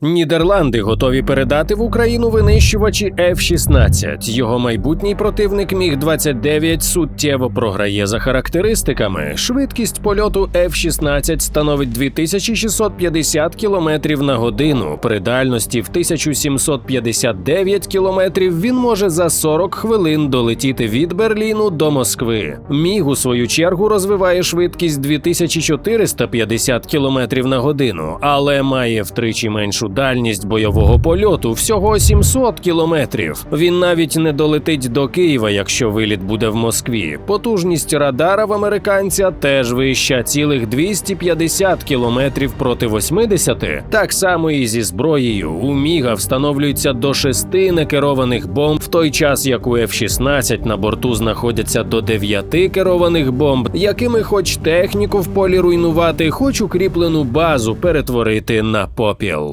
Нідерланди готові передати в Україну винищувачі F-16. Його майбутній противник міг 29 суттєво програє за характеристиками. Швидкість польоту F-16 становить 2650 км на годину. При дальності в 1759 км він може за 40 хвилин долетіти від Берліну до Москви. Міг у свою чергу розвиває швидкість 2450 км на годину, але має втричі меншу дальність бойового польоту всього 700 кілометрів. Він навіть не долетить до Києва, якщо виліт буде в Москві. Потужність радара в американця теж вища цілих 250 кілометрів проти 80. Так само і зі зброєю. У Міга встановлюється до шести некерованих бомб, в той час як у F-16 на борту знаходяться до дев'яти керованих бомб, якими хоч техніку в полі руйнувати, хоч укріплену базу перетворити на попіл.